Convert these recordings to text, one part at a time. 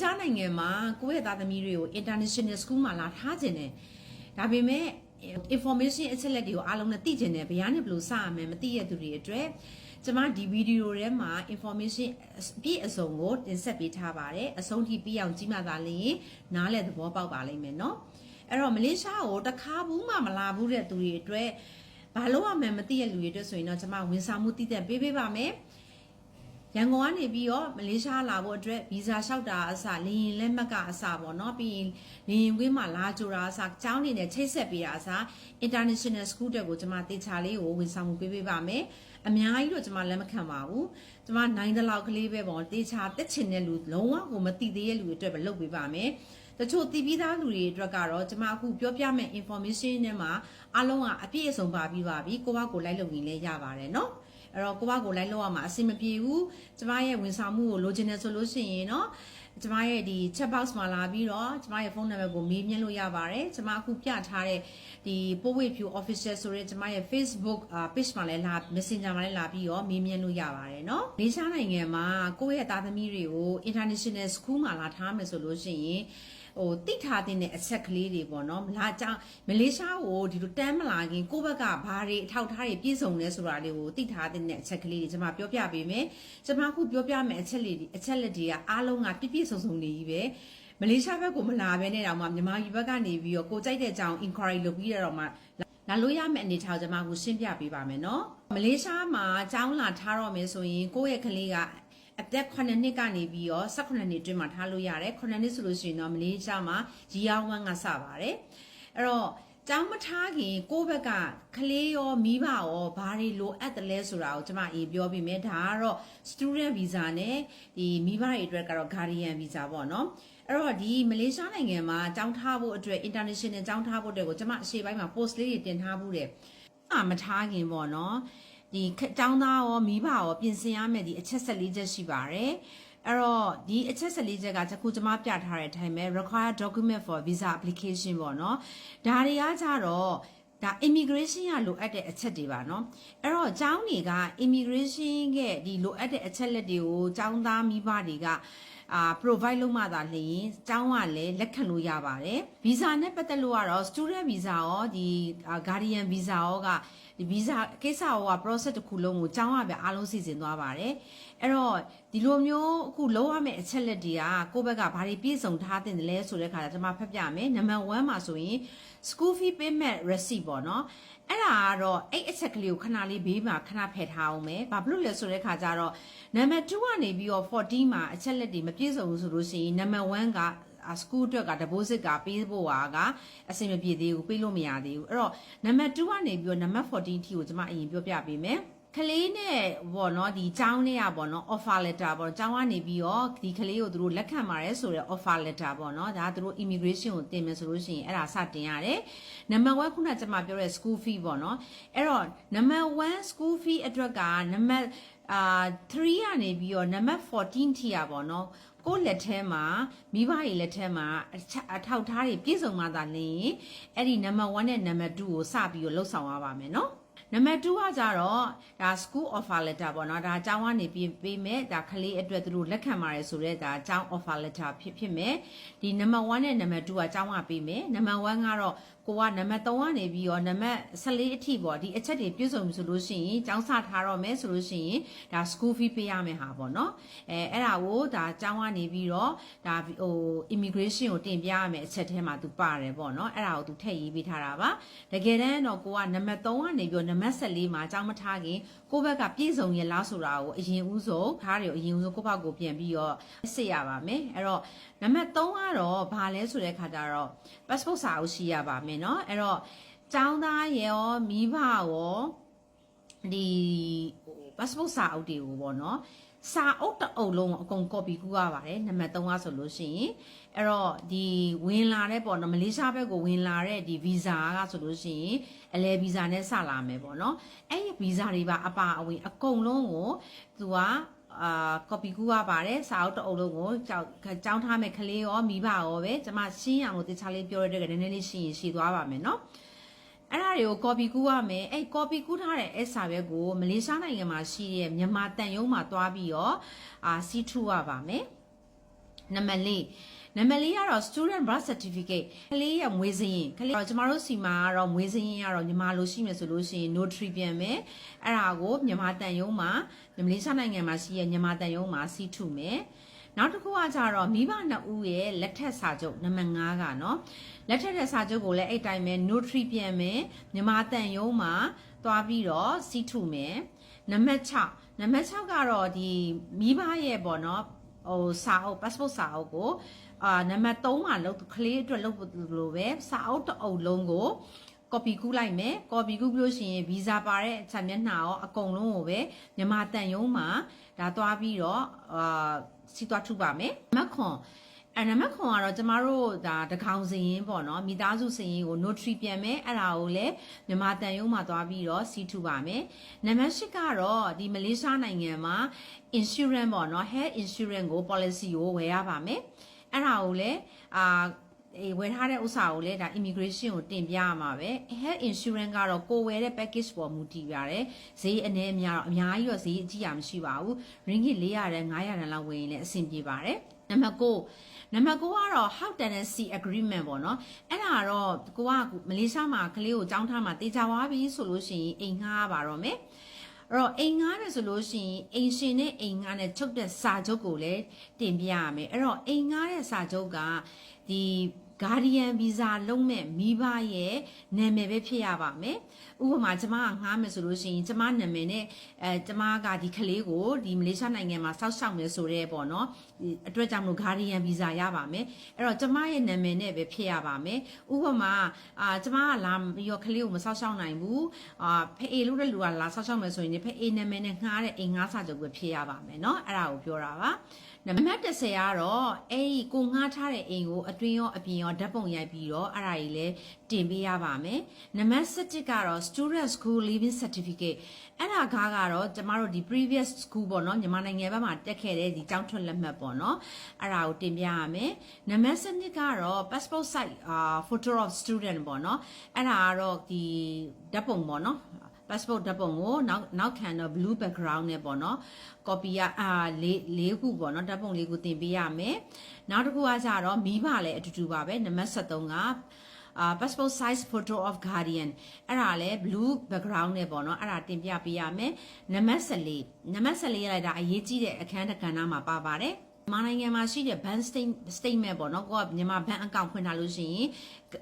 ရှားနိုင်ငံမှာကိုယ့်ရဲ့သားသမီးတွေကို international school မှာလာထားခြင်းတယ်ဒါပေမဲ့ information အချက်လက်တွေကိုအားလုံးနဲ့သိကျင်တယ်ဘယ်ကနေဘယ်လိုစရမလဲမသိရသူတွေအတွက်ကျမဒီဗီဒီယိုထဲမှာ information အပြည့်အစုံကိုတင်ဆက်ပေးထားပါတယ်အဆုံးထိပြအောင်ကြည့်မှသာလျှင်နားလည်သဘောပေါက်ပါလိမ့်မယ်เนาะအဲ့တော့မလေးရှားကိုတခါဘူးမှမလာဘူးတဲ့သူတွေအတွက်ဘာလို့ရမှန်းမသိရလူတွေအတွက်ဆိုရင်တော့ကျမဝန်ဆောင်မှုတည်တဲ့ပေးပေးပါမယ် ရန်ကုန်ကနေပြီးတော့မလေးရှားလာဖို့အတွက်ဗီဇာလျှောက်တာအစလေရင်လက်မှတ်ကအစပေါ့နော်ပြီးရင်လေရင်ကွင်းမှာလာကြတာအစကျောင်းနေနဲ့ချိတ်ဆက်ပေးတာအစ international school တက်ကိုကျွန်မတေချာလေးကိုဝန်ဆောင်မှုပေးပေးပါမယ်အများကြီးတော့ကျွန်မလက်မခံပါဘူးကျွန်မနိုင်တဲ့လောက်ကလေးပဲပေါ့တေချာတက်ချင်တဲ့လူလုံးဝကိုမသိသေးတဲ့လူတွေအတွက်ပဲလုပ်ပေးပါမယ်တချို့တည်ပြီးသားလူတွေအတွက်ကတော့ကျွန်မအခုပြောပြမယ့် information နဲ့မှာအားလုံးကအပြည့်အစုံပါပြီးပါပြီကိုကကိုလိုက်လုပ်ရင်လည်းရပါတယ်เนาะ အဲ့တော့ကိုကကိုလိုက်လို့ရမှာအဆင်မပြေဘူးကျမရဲ့ဝန်ဆောင်မှုကိုလိုချင်တယ်ဆိုလို့ရှိရင်เนาะကျမရဲ့ဒီ chat box မှာလာပြီးတော့ကျမရဲ့ဖုန်းနံပါတ်ကိုမေးမြန်းလို့ရပါတယ်ကျမအခုပြထားတဲ့ဒီ Poway View Official ဆိုတဲ့ကျမရဲ့ Facebook page မှာလည်းလာ Messenger မှာလည်းလာပြီးတော့မေးမြန်းလို့ရပါတယ်เนาะလေးရှားနိုင်ငံမှာကိုယ့်ရဲ့သားသမီးတွေကို international school မှာလာထားမယ်ဆိုလို့ရှိရင် ဟိုတိထားတဲ့အချက်ကလေးတွေပေါ့နော်မလားကြောင်မလေးရှားကိုဒီလိုတန်းမလာခင်ကိုယ့်ဘက်ကဘာတွေအထောက်ထားတွေပြည့်စုံလဲဆိုတာလေးကိုတိထားတဲ့အချက်ကလေးတွေကျွန်မပြောပြပေးမယ်ကျွန်မအခုပြောပြမယ့်အချက်လေးတွေအချက်လက်တွေကအားလုံးကပြည့်ပြည့်စုံစုံနေကြီးပဲမလေးရှားဘက်ကိုမလာဘဲနဲ့တော့မှမြန်မာပြည်ဘက်ကနေပြီးတော့ကိုကြိုက်တဲ့အကြောင်း inquiry လုပ်ပြီးတော့မှလာလို့ရမယ့်အနေထားကျွန်မကိုရှင်းပြပေးပါမယ်နော်မလေးရှားမှာအကြောင်းလာထားတော့မယ်ဆိုရင်ကိုယ့်ရဲ့ကလေးက အသက်9နှစ်ကနေပြီးတော့18နှစ်အတွင်းမှာထားလို့ရတယ်9နှစ်ဆိုလို့ရှိရင်တော့မလေးရှားမှာရီယာဝမ်ကစပါတယ်အဲ့တော့ကျောင်းမထားခင်ကိုယ့်ဘက်ကကလေးရောမိဘရောဘာတွေလိုအပ်တယ်လဲဆိုတာကိုကျွန်မအေးပြောပြမယ်ဒါကတော့ student visa နဲ့ဒီမိဘတွေအတွက်ကတော့ guardian visa ပေါ့နော်အဲ့တော့ဒီမလေးရှားနိုင်ငံမှာကျောင်းထားဖို့အတွက် international ကျောင်းထားဖို့အတွက်ကိုကျွန်မအရှေ့ပိုင်းမှာ post လေးတွေတင်ထားဘူးတယ်အာမထားခင်ပေါ့နော် ဒီကျောင်းသားရောမိဘရောပြင်ဆင်ရမယ့်ဒီအချက်14ချက်ရှိပါတယ်အဲ့တော့ဒီအချက်14ချက်ကတခုကျွန်မပြထားတဲ့အတိုင်းပဲ required document for visa application ပေါ့နော်ဒါတွေကကြတော့ဒါ immigration ရလိုအပ်တဲ့အချက်တွေပါเนาะအဲ့တော့ကျောင်းတွေက immigration ရဲ့ဒီလိုအပ်တဲ့အချက်လက်တွေကိုကျောင်းသားမိဘတွေက အာ provide လုပ်မှသာလျှင်ကျောင်းကလည်းလက်ခံလို့ရပါတယ် visa နဲ့ပတ်သက်လို့ကတော့ student visa ရောဒီ guardian visa ရောကဒီ visa ကိစ္စရောက process တစ်ခုလုံးကိုကျောင်းကပဲအားလုံးစီစဉ်သွားပါတယ်အဲ့တော့ဒီလိုမျိုးအခုလုံးဝမယ့်အချက်လက်တွေကကိုယ့်ဘက်ကဘာတွေပြည့်စုံထားတင်တယ်လဲဆိုတဲ့ခါကျကျွန်မဖတ်ပြမယ်နံပါတ်1မှာဆိုရင် school fee payment receipt ပေါ့နော် အဲ့ဒါကတော့အဲ့အချက်ကလေးကိုခဏလေးဘေးမှာခဏဖယ်ထားအောင်မယ်ဘာဖြစ်လို့လဲဆိုတဲ့ခါကျတော့နံပါတ်2ကနေပြီးတော့14မှာအချက်လက်တွေမပြည့်စုံဘူးဆိုလို့ရှိရင်နံပါတ်1ကအစကူအတွက်က deposit ကပေးဖို့ဟာကအဆင်မပြေသေးဘူးပေးလို့မရသေးဘူးအဲ့တော့နံပါတ်2ကနေပြီးတော့နံပါတ်14အထိကိုကျွန်မအရင်ပြောပြပေးမယ် ကလေးနဲ့ပေါ့နော်ဒီចောင်းလေးอ่ะပေါ့နော် offer letter ပေါ့ចောင်းကနေပြီးတော့ဒီကလေးကိုသူတို့လက်ခံပါတယ်ဆိုတော့ offer letter ပေါ့နော်ဒါသူတို့ immigration ကိုတင်မယ်ဆိုလို့ရှိရင်အဲ့ဒါစတင်ရတယ်နံပါတ်1ခုနကကျွန်မပြောတဲ့ school fee ပေါ့နော်အဲ့တော့နံပါတ်1 school fee အတွက်ကနံပါတ်အာ3ကနေပြီးတော့နံပါတ်14ထိอ่ะပေါ့နော်ကိုယ့်လက်ထဲမှာမိဘရဲ့လက်ထဲမှာအထောက်ထားတွေပြည့်စုံမှသာလျှင်အဲ့ဒီနံပါတ်1နဲ့နံပါတ်2ကိုစပြီးတော့လှုပ်ဆောင်ရပါမယ်နော် နံပါတ်2ကကြတော့ဒါ school offer letter ပေါ့နော်ဒါအကြောင်းကနေပြီးပေးမယ်ဒါကလေးအတွက်သူတို့လက်ခံပါတယ်ဆိုတော့ဒါအကြောင်း offer letter ဖြစ်ဖြစ်မယ်ဒီနံပါတ်1နဲ့နံပါတ်2ကအကြောင်းကပေးမယ်နံပါတ်1ကတော့ ကိုကနံပါတ်3ကနေပြီးတော့နံပါတ်14အထိပေါ့ဒီအချက်တွေပြည့်စုံပြီဆိုလို့ရှိရင်ကျောင်းစထားတော့မယ်ဆိုလို့ရှိရင်ဒါ school fee ပေးရမယ်ဟာပေါ့နော်အဲအဲ့ဒါကိုဒါကျောင်းကနေပြီးတော့ဒါဟို immigration ကိုတင်ပြရမယ်အချက်ထဲမှာသူပါတယ်ပေါ့နော်အဲ့ဒါကိုသူထည့်ရေးပေးထားတာပါတကယ်တမ်းတော့ကိုကနံပါတ်3ကနေပြီးတော့နံပါတ်14မှာကျောင်းမထားခင်ကိုဘက်ကပြည့်စုံရလားဆိုတာကိုအရင်ဦးဆုံးထားတယ်အရင်ဦးဆုံးကိုဘက်ကိုပြန်ပြီးတော့စစ်ရပါမယ်အဲ့တော့နံပါတ်3ကတော့ဘာလဲဆိုတဲ့ခါကျတော့ passport စာအုပ်ရှိရပါမယ်เนาะအဲ့တော့ကျောင်းသားရောမိဘရောဒီ passport စာအုပ်တွေကိုပေါ့เนาะစာအုပ်တအုပ်လုံးအကုန် copy ကူးရပါတယ်နံပါတ်3ကဆိုလို့ရှိရင် အဲ့တော့ဒီဝင်လာတဲ့ပေါ့နော်မလေးရှားဘက်ကိုဝင်လာတဲ့ဒီ visa ကဆိုလို့ရှိရင်အလဲ visa နဲ့စလာမယ်ပေါ့နော်အဲ့ဒီ visa တွေပါအပါအဝင်အကုန်လုံးကိုသူကအာ copy ကူးရပါတယ်စာအုပ်တအုပ်လုံးကိုကြောက်ကြောင်းထားမဲ့ကလေးရောမိဘရောပဲကျွန်မရှင်းအောင်ကိုတခြားလေးပြောရတဲ့ကနည်းနည်းလေးရှင်းရင်ရှင်းသွားပါမယ်နော်အဲ့ဒါတွေကို copy ကူးရမယ်အဲ့ copy ကူးထားတဲ့အဲ့စာရွက်ကိုမလေးရှားနိုင်ငံမှာရှိတဲ့မြန်မာတန်ယုံမှာတွားပြီးတော့အာစီးထူရပါမယ်နံပါတ်၄ နံပါတ်၄ကတော့ student birth certificate ကလေးရဲ့မွေးစရင်ကလေးတော့ကျမတို့စီမှာကတော့မွေးစရင်ကတော့ညီမလိုရှိမယ်ဆိုလို့ရှိရင် notary ပြန်မယ်အဲ့ဒါကိုမြန်မာတန်ယုံမှာမလေးရှားနိုင်ငံမှာရှိရဲ့မြန်မာတန်ယုံမှာစီးထုမယ်နောက်တစ်ခုကကြတော့မိဘနှစ်ဦးရဲ့လက်ထက်စာချုပ်နံပါတ်5ကနော်လက်ထက်တဲ့စာချုပ်ကိုလည်းအဲ့တိုင်းပဲ notary ပြန်မယ်မြန်မာတန်ယုံမှာသွားပြီးတော့စီးထုမယ်နံပါတ်6နံပါတ်6ကတော့ဒီမိဘရဲ့ပေါ့နော်ဟိုစာအုပ် passport စာအုပ်ကို အာနံပါတ်3မှာလောက်ကလေးအတွက်လောက်လို့ပဲစာအုပ်တစ်အုပ်လုံးကို copy ကူးလိုက်မယ် copy ကူးပြီးလို့ရှိရင် visa ပါတဲ့ချက်မျက်နှာရောအကုန်လုံးကိုပဲမြန်မာတန်ယုံမှာဒါသွားပြီးတော့အာစီသွားထုပါမယ်မက်ခွန်အဲ့နံပါတ်ခွန်ကတော့ကျမတို့ဒါတကောင်စရင်ပေါ့နော်မိသားစုစရင်ကို notary ပြန်မယ်အဲ့ဒါကိုလည်းမြန်မာတန်ယုံမှာသွားပြီးတော့စီထုပါမယ်နံပါတ်8ကတော့ဒီမလေးရှားနိုင်ငံမှာ insurance ပေါ့နော် health insurance ကို policy ကိုဝယ်ရပါမယ် အဲ့ဒါကိုလည်းအာအေးဝယ်ထားတဲ့ဥစ္စာကိုလည်းဒါ immigration ကိုတင်ပြရမှာပဲ health insurance ကတော့ကိုဝယ်တဲ့ package ပေါ်မူတည်ပါတယ်ဈေးအနည်းအများတော့အများကြီးတော့ဈေးအကြီးအမရှိပါဘူး ringgit 400တန်း900တန်းလောက်ဝယ်ရင်လည်းအဆင်ပြေပါတယ်နံပါတ်9နံပါတ်9ကတော့ how tenancy agreement ပေါ့နော်အဲ့ဒါကတော့ကိုကမလေးရှားမှာကလေးကိုကြောင်းထားမှာတေချာသွားပြီဆိုလို့ရှိရင်အိမ်ငှားပါတော့မယ် အဲ့တော့အိမ်ငှားတယ်ဆိုလို့ရှိရင်အိမ်ရှင်နဲ့အိမ်ငှားနဲ့ချုပ်တဲ့စာချုပ်ကိုလည်းတင်ပြရမယ်အဲ့တော့အိမ်ငှားတဲ့စာချုပ်ကဒီ guardian visa လုံးမဲ့မိဘရဲ့နာမည်ပဲဖြစ်ရပါမယ်။ဥပမာကျမကငှားမယ်ဆိုလို့ရှိရင်ကျမနာမည်နဲ့အဲကျမကဒီကလေးကိုဒီမလေးရှားနိုင်ငံမှာစောက်ရှောက်မယ်ဆိုတဲ့ပေါ့နော်။ဒီအတွက်ကြောင့်မလို့ guardian visa ရပါမယ်။အဲ့တော့ကျမရဲ့နာမည်နဲ့ပဲဖြစ်ရပါမယ်။ဥပမာအာကျမကလာပြီးတော့ကလေးကိုမစောက်ရှောက်နိုင်ဘူး။အာဖအေလို့တဲ့လူကလာစောက်ရှောက်မယ်ဆိုရင်ဖအေနာမည်နဲ့ငှားတဲ့အိမ်ငှားစာချုပ်ပဲဖြစ်ရပါမယ်နော်။အဲ့ဒါကိုပြောတာပါ။ နံပါတ်30ကတော့အဲ့ဒီကိုငှားထားတဲ့အိမ်ကိုအတွင်းရောအပြင်ရောဓာတ်ပုံရိုက်ပြီးတော့အဲ့ဒါကြီးလည်းတင်ပေးရပါမယ်နံပါတ်17ကတော့ student school living certificate အဲ့ဒါကားကတော့ကျမတို့ဒီ previous school ပေါ့နော်မြန်မာနိုင်ငံဘက်မှာတက်ခဲ့တဲ့ဒီကျောင်းထွက်လက်မှတ်ပေါ့နော်အဲ့ဒါကိုတင်ပြရမယ်နံပါတ်7ကတော့ passport size အာ photo of student ပေါ့နော်အဲ့ဒါကတော့ဒီဓာတ်ပုံပေါ့နော် passport ဓာတ်ပုံကိုနောက်နောက်ခံတော့ blue background နဲ့ပေါ့နော် copy ကအာလေးလေးခုပေါ့နော်ဓာတ်ပုံလေးခုတင်ပေးရမယ်နောက်တစ်ခုကကြတော့မိဘလည်းအတူတူပါပဲနံပါတ်73ကအာ passport size photo of guardian အဲ့ဒါလဲ blue background နဲ့ပေါ့နော်အဲ့ဒါတင်ပြပေးရမယ်နံပါတ်14နံပါတ်14ရလိုက်တာအရေးကြီးတဲ့အခန်းတစ်ကဏ္ဍမှာပါပါတယ် မြန်မာနိုင်ငံမှာရှိတဲ့ bank statement ပေါ့နော်ကိုကမြန်မာ bank account ဖွင့်ထားလို့ရှိရင်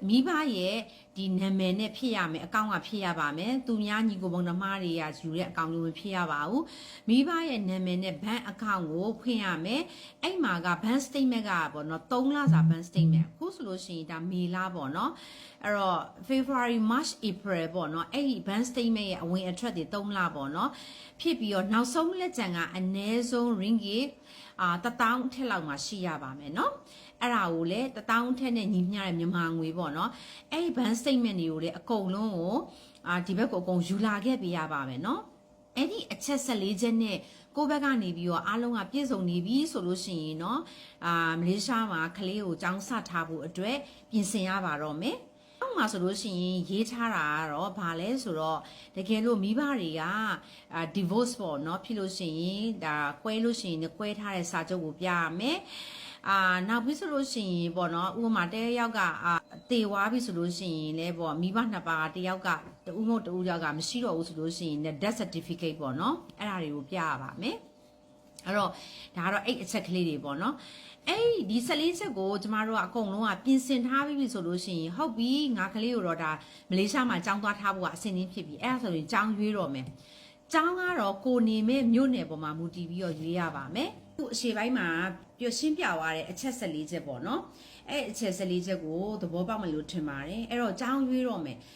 မိဘရဲ့ဒီနာမည်နဲ့ဖြစ်ရမယ်အကောင့်ကဖြစ်ရပါမယ်သူများညီကိုပုံနှမတွေကယူတဲ့အကောင့်မျိုးမဖြစ်ရပါဘူးမိဘရဲ့နာမည်နဲ့ bank account ကိုဖွင့်ရမယ်အဲ့မှာက bank statement ကပေါ့နော်3လစာ bank statement အခုဆိုလို့ရှိရင်ဒါမေလပေါ့နော်အဲ့တော့ February March April ပေါ့နော်အဲ့ဒီ bank statement ရဲ့အဝင်အထွက်တွေ3လပေါ့နော်ဖြစ်ပြီးတော့နောက်ဆုံးလက်ကျန်ကအနည်းဆုံး ringgit အာ1000ထက်လောက်မှရှိရပါမယ်เนาะအဲ့ဒါကိုလည်း1000ထက်နဲ့ညီမျှတဲ့မြန်မာငွေပေါ့เนาะအဲ့ဒီ bank statement တွေကိုလည်းအကုန်လုံးကိုအာဒီဘက်ကိုအကုန်ယူလာခဲ့ပေးရပါမယ်เนาะအဲ့ဒီအချက်14ချက်နဲ့ကိုဘက်ကနေပြီးတော့အားလုံးကပြည့်စုံနေပြီဆိုလို့ရှိရင်เนาะအာမလေးရှားမှာကလေးကိုចောင်းဆထားဖို့အတွက်ပြင်ဆင်ရပါတော့မယ်အောက် မှာဆိုလို့ရှိရင်ရေးထားတာကတော့ဗာလဲဆိုတော့တကယ်လို့မိဘတွေကအာ divorce ပေါ့เนาะဖြစ်လို့ရှိရင်ဒါကွဲလို့ရှိရင်ကွဲထားတဲ့စာချုပ်ကိုပြရမယ်အာနောက်ပြီးဆိုလို့ရှိရင်ပေါ့နော်ဥပမာတယောက်ကအာတေဝါပြီဆိုလို့ရှိရင်လည်းပေါ့မိဘနှစ်ပါးတယောက်ကတူမဟုတ်တူယောက်ကမရှိတော့ဘူးဆိုလို့ရှိရင် death certificate ပေါ့နော်အဲ့ဒါတွေကိုပြရပါမယ် အဲ့တော့ဒါကတော့အဲ့အချက်ကလေးတွေပေါ့နော်အဲ့ဒီ14ချက်ကိုကျမတို့ကအကုန်လုံးကပြင်ဆင်ထားပြီးဆိုလို့ရှိရင်ဟုတ်ပြီငါကလေးကိုတော့ဒါမလေးရှားမှာကြောင်းသွားထားဖို့ကအဆင်သင့်ဖြစ်ပြီအဲ့ဒါဆိုရင်ကြောင်းရွေးတော့မယ်ကျောင်းကတော့ကိုနေမဲ့မြို့နယ်ပေါ်မှာမူတည်ပြီးတော့ရွေးရပါမယ်။ခုအရှိပိုင်းမှာပြရှင်းပြသွားတဲ့အချက်14ချက်ပေါ့နော်။အဲ့အချက်14ချက်ကိုသဘောပေါက်မလို့ထင်ပါတယ်။အဲ့တော့ကျောင်းရွေးတော့မယ်။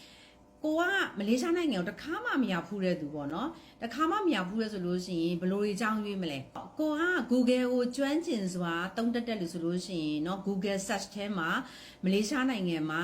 ကိုကမလေးရှားနိုင်ငံကိုတခါမှမရောက်ဖူးတဲ့သူပေါ့နော်တခါမှမရောက်ဖူးရဲဆိုလို့ရှိရင်ဘယ်လိုတွေကြောင်းရွေးမလဲကိုက Google ကိုကျွမ်းကျင်စွာတုံးတက်တက်လို့ဆိုလို့ရှိရင်เนาะ Google search ထဲမှာမလေးရှားနိုင်ငံမှာ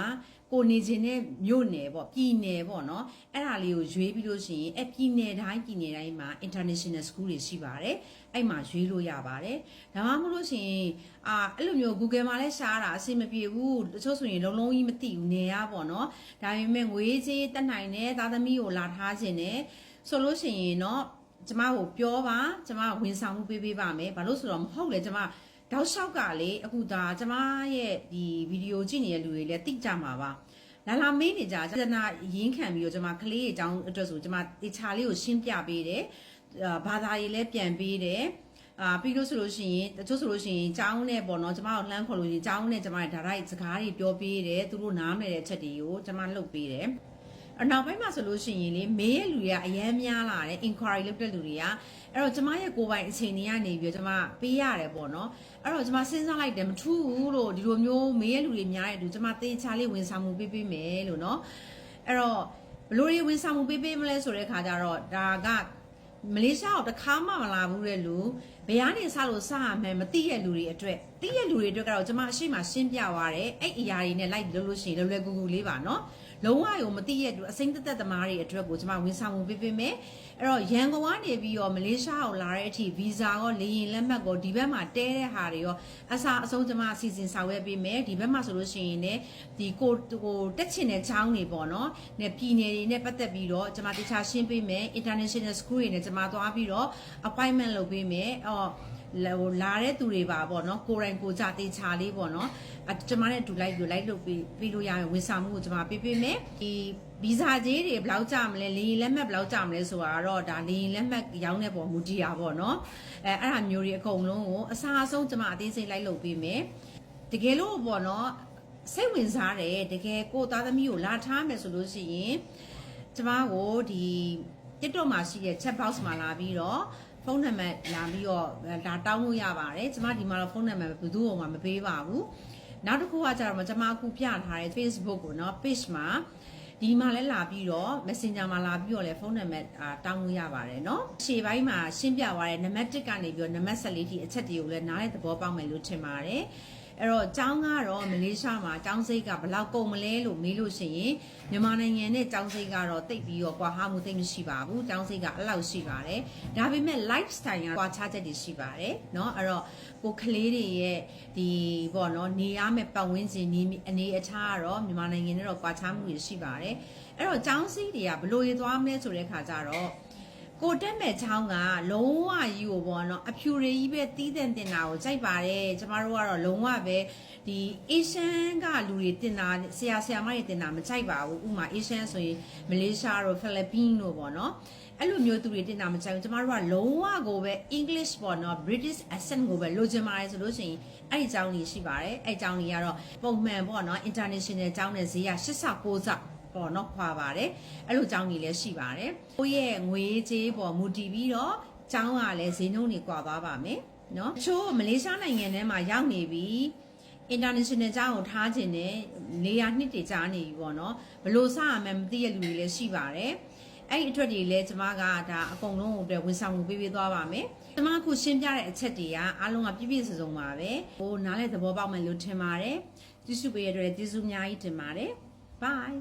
ကိုနေခြင်းတဲ့မြို့နယ်ပေါ့ပြည်နယ်ပေါ့နော်အဲ့ဒါလေးကိုရွေးပြီးလို့ရှိရင်အဲ့ပြည်နယ်တိုင်းပြည်နယ်တိုင်းမှာ international school တွေရှိပါတယ်အဲ့မှာရွေးလို့ရပါတယ်ဒါမှမဟုတ်လို့ရှိရင်အာအဲ့လိုမျိုး Google မှာလည်းရှားတာအဆင်မပြေဘူးတချို့ဆိုရင်လုံးလုံးကြီးမသိဘူးနေရပေါ့နော်ဒါပေမဲ့ငွေကြေးတက်နိုင်တဲ့သားသမီးကိုလာထားခြင်းနဲ့ဆိုလို့ရှိရင်เนาะကျမကိုပြောပါကျမဝန်ဆောင်မှုပေးပေးပါမယ်ဘာလို့ဆိုတော့မဟုတ်လေကျမ တောက်လျှောက်ကလေအခုဒါကျမရဲ့ဒီဗီဒီယိုကြည့်နေတဲ့လူတွေလည်းသိကြမှာပါလာလာမေးနေကြကျနာရင်းခံပြီးတော့ကျမကလေးရဲ့အကြောင်းအတွက်ဆိုကျမတေချာလေးကိုရှင်းပြပေးတယ်အာဘာသာရေးလည်းပြန်ပေးတယ်အာပြီးလို့ဆိုလို့ရှိရင်တချို့ဆိုလို့ရှိရင်ចောင်းနဲ့ပေါ့နော်ကျမတို့လှမ်းခေါ်လို့ရှိရင်ចောင်းနဲ့ကျမတို့ဒါရိုက်စကားတွေပြောပေးတယ်သူတို့နားမယ်တဲ့အချက်တွေကိုကျမလုပ်ပေးတယ် အနောက်ပိုင်းမှာဆိုလို့ရှိရင်လေမေးရဲ့လူတွေကအရန်များလာတယ် inquiry လုပ်တဲ့လူတွေကအဲ့တော့ကျမရဲ့ကိုယ်ပိုင်အချိန်တွေကနေပြီးတော့ကျမပေးရတယ်ပေါ့နော်အဲ့တော့ကျမစဉ်းစားလိုက်တယ်မထူးဘူးလို့ဒီလိုမျိုးမေးရဲ့လူတွေများတဲ့အတူကျမသေချာလေးဝန်ဆောင်မှုပေးပေးမယ်လို့နော်အဲ့တော့ဘလို့တွေဝန်ဆောင်မှုပေးပေးမလဲဆိုတဲ့ခါကျတော့ဒါကမလေးရှားကိုတစ်ခါမှမလာဘူးတဲ့လူဘယ်ကနေစလို့စရမယ်မသိတဲ့လူတွေအတွက်သိတဲ့လူတွေအတွက်ကတော့ကျမအရှိမရှင်းပြသွားတယ်အဲ့အရာတွေနဲ့လိုက်လို့လို့ရှိရင်လွယ်လွယ်ကူကူလေးပါနော် လုံးဝရုံမသိရတူအစိမ့်သက်သက်သမားတွေအတွက်ကိုကျွန်မဝန်ဆောင်မှုပေးပေးမယ်အဲ့တော့ရန်ကုန်ကနေပြီးတော့မလေးရှားကိုလာတဲ့အထိဗီဇာရောလေရင်လက်မှတ်ကိုဒီဘက်မှာတဲတဲ့ဟာတွေရောအစားအဆုံးကျွန်မအစီအစဉ်ဆောင်ရွက်ပေးမယ်ဒီဘက်မှာဆိုလို့ရှိရင်လည်းဒီကိုကိုတက်ချင်တဲ့ချောင်းတွေပေါ့နော်နဲ့ပြည်နယ်တွေနဲ့ပတ်သက်ပြီးတော့ကျွန်မတခြားရှင်းပေးမယ် international school တွေနဲ့ကျွန်မသွားပြီးတော့ appointment လုပ်ပေးမယ်အော်ဟို လာတဲ့သူတွေပါပေါ့နော်ကိုရိုင်းကိုကြတေချာလေးပေါ့နော်အကျမနဲ့တူလိုက်လို့လိုက်လို့ပြီးပြီးလို့ရရင်ဝန်ဆောင်မှုကိုကျမပေးပေးမယ်ဒီဗီဇာကြေးတွေဘယ်လောက်ကြမလဲလေရင်လက်မှတ်ဘယ်လောက်ကြမလဲဆိုတာတော့ဒါလေရင်လက်မှတ်ရောင်းတဲ့ပုံမူတည်တာပေါ့နော်အဲအဲ့ဒါမျိုးတွေအကုန်လုံးကိုအစားအဆုံးကျမအသေးစိတ်လိုက်လုပ်ပေးမယ်တကယ်လို့ပေါ့နော်စိတ်ဝင်စားတယ်တကယ်ကိုသားသမီးကိုလာထားမယ်ဆိုလို့ရှိရင်ကျမကိုဒီ TikTok မှာရှိတဲ့ chat box မှာလာပြီးတော့ ဖုန်းနံပါတ်လာပြီးတော့ဒါတောင်းလို့ရပါတယ်ကျမဒီမှာတော့ဖုန်းနံပါတ်ဘယ်သူ့မှမပေးပါဘူးနောက်တစ်ခုကကြတော့ကျမအခုပြထားတဲ့ Facebook ကိုเนาะ page မှာဒီမှာလည်းလာပြီးတော့ Messenger မှာလာပြီးတော့လည်းဖုန်းနံပါတ်အာတောင်းလို့ရပါတယ်เนาะရှေ့ပိုင်းမှာရှင်းပြသွားတဲ့နံပါတ်1ကနေပြီးတော့နံပါတ်14ထိအချက်တွေကိုလည်းနားတဲ့သဘောပေါက်မယ်လို့ထင်ပါတယ် အဲ့တော့ចောင်းကတော့မလေးရှားမှာចောင်းစိတ်ကဘယ်လောက်ကုန်မလဲလို့မေးလို့ရှိရင်မြန်မာနိုင်ငံနဲ့ចောင်းစိတ်ကတော့တိတ်ပြီးတော့ကွာဟာမှုတိတ်မရှိပါဘူးចောင်းစိတ်ကအဲ့လောက်ရှိပါတယ်ဒါပေမဲ့ lifestyle ကကွာခြားချက်တွေရှိပါတယ်เนาะအဲ့တော့ကိုကလေးတွေရဲ့ဒီပေါ့နော်နေရမယ့်ပတ်ဝန်းကျင်နေအနေအထားကတော့မြန်မာနိုင်ငံနဲ့တော့ကွာခြားမှုတွေရှိပါတယ်အဲ့တော့ចောင်းစိတ်တွေကဘယ်လိုရသွားမလဲဆိုတဲ့ခါကျတော့ ကိုတက်မဲ့ချောင်းကလုံးဝကြီးကိုပေါ့နော်အဖြူတွေကြီးပဲတီးတဲ့တင်တာကိုကြိုက်ပါတယ်ကျမတို့ကတော့လုံးဝပဲဒီအေရှန်ကလူတွေတင်တာဆရာဆရာမတွေတင်တာမကြိုက်ပါဘူးဥမာအေရှန်ဆိုရင်မလေးရှားတို့ဖိလစ်ပင်းတို့ပေါ့နော်အဲ့လိုမျိုးသူတွေတင်တာမကြိုက်ဘူးကျမတို့ကလုံးဝကိုပဲ English ပေါ့နော် British accent ကိုပဲလိုချင်ပါတယ်ဆိုလို့ရှိရင်အဲ့ဒီအကြောင်းကြီးရှိပါတယ်အဲ့ဒီအကြောင်းကြီးကတော့ပုံမှန်ပေါ့နော် international အကြောင်းနဲ့ဈေးက8ဆ9ဆ ပေါ့နော်ခွာပါတယ်အဲ့လိုအကြောင်းကြီးလည်းရှိပါတယ်ကိုယ့်ရဲ့ငွေကြေးပေါ့မူတည်ပြီးတော့အကြောင်းကလည်းဈေးနှုန်းတွေကွာသွားပါမယ်နော်တချို့မလေးရှားနိုင်ငံထဲမှာရောက်နေပြီး international ကြောင်းကိုထားခြင်းနဲ့နေရာနှစ်တွေကြာနေပြီပေါ့နော်ဘလို့စရမှန်းမသိရလူတွေလည်းရှိပါတယ်အဲ့ဒီအတွက်တွေလည်းကျမကဒါအကုန်လုံးအတွက်ဝန်ဆောင်မှုပေးပေးသွားပါမယ်ကျမအခုရှင်းပြတဲ့အချက်တွေကအားလုံးကပြည့်ပြည့်စုံစုံပါပဲဟိုနားလဲသဘောပေါက်မယ်လို့ထင်ပါတယ်ကျေးဇူးပေးရတဲ့ကျေးဇူးအများကြီးတင်ပါတယ် bye